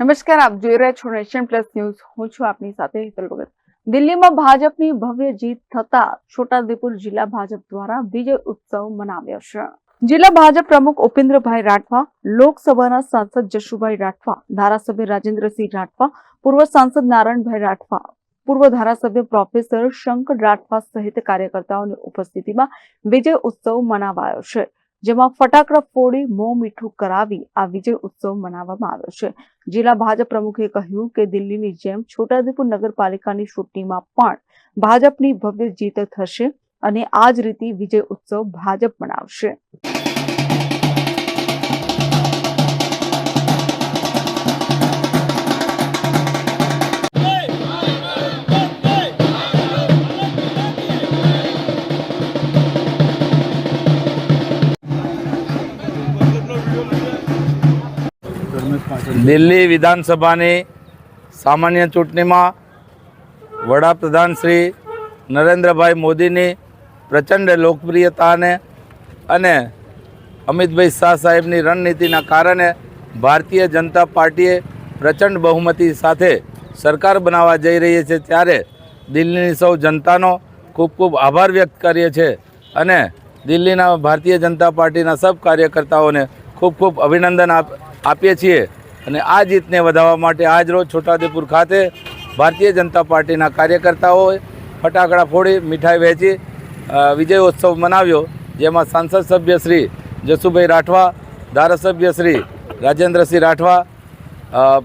નમસ્કાર, આપ જોઈ રહ્યા છો નેશન પ્લસ ન્યૂઝ. હું છું આપની સાથે હેતલ ભગત. દિલ્હીમાં ભાજપની ભવ્ય જીત થતા છોટાઉદેપુર જિલ્લા ભાજપ દ્વારા વિજય ઉત્સવ મનાવ્યો છે. જિલ્લા ભાજપ પ્રમુખ ઉપેન્દ્રભાઈ રાઠવા, લોકસભાના સાંસદ જશુભાઈ રાઠવા, ધારાસભ્ય રાજેન્દ્રસિંહ રાઠવા, પૂર્વ સાંસદ નારાયણભાઈ રાઠવા, પૂર્વ ધારાસભ્ય પ્રોફેસર શંકર રાઠવા સહિત કાર્યકર્તાઓની ઉપસ્થિતિમાં વિજય ઉત્સવ મનાવાયો છે. જેમાં ફટાકડા ફોડી મોં મીઠું કરાવી આ વિજય ઉત્સવ મનાવવામાં આવ્યો છે. જિલ્લા ભાજપ પ્રમુખે કહ્યું કે દિલ્હીની જેમ છોટાઉદેપુર નગરપાલિકાની ચૂંટણીમાં પણ ભાજપની ભવ્ય જીત થશે અને આ જ રીતે વિજય ઉત્સવ ભાજપ મનાવશે. દિલ્હી વિધાનસભાની સામાન્ય ચૂંટણીમાં વડાપ્રધાન શ્રી નરેન્દ્રભાઈ મોદીની પ્રચંડ લોકપ્રિયતાને અને અમિતભાઈ શાહ સાહેબની રણનીતિના કારણે ભારતીય જનતા પાર્ટીએ પ્રચંડ બહુમતી સાથે સરકાર બનાવવા જઈ રહી છે ત્યારે દિલ્હીની સૌ જનતાનો ખૂબ ખૂબ આભાર વ્યક્ત કરીએ છીએ અને દિલ્હીના ભારતીય જનતા પાર્ટીના સબ કાર્યકર્તાઓને ખૂબ ખૂબ અભિનંદન આપ આપીએ છીએ અને આ જીતને વધારવા માટે આજ રોજ છોટાઉદેપુર ખાતે ભારતીય જનતા પાર્ટીના કાર્યકર્તાઓએ ફટાકડા ફોડી મીઠાઈ વહેંચી વિજય વિજયોત્સવ મનાવ્યો, જેમાં સાંસદ સભ્ય શ્રી જસુભાઈ રાઠવા, ધારાસભ્ય શ્રી રાજેન્દ્રસિંહ રાઠવા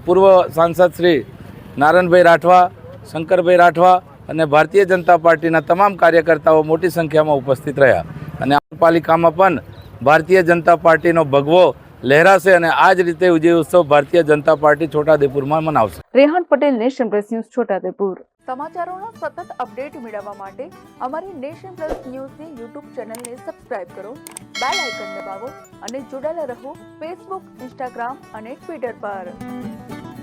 પૂર્વ સાંસદ શ્રી નારાયણભાઈ રાઠવા, શંકરભાઈ રાઠવા અને ભારતીય જનતા પાર્ટીના તમામ કાર્યકર્તાઓ મોટી સંખ્યામાં ઉપસ્થિત રહ્યા. અને આ પાલિકામાં પણ ભારતીય જનતા પાર્ટીનો ભગવો લહેરાશે અને આ જ રીતે વિજય ઉત્સવ ભારતીય જનતા પાર્ટી છોટાઉદેપુરમાં મનાવશે. Rehan Patel nation plus news Chhota Udaipur. સમાચારોના સતત અપડેટ મેળવવા માટે અમારી નેશન પ્લસ ન્યૂઝની યુટ્યુબ ચેનલને સબસ્ક્રાઇબ કરો બેલ આઇકન દબાવો અને જોડાયેલા રહો ફેસબુક ઇન્સ્ટાગ્રામ અને ટ્વિટર પર.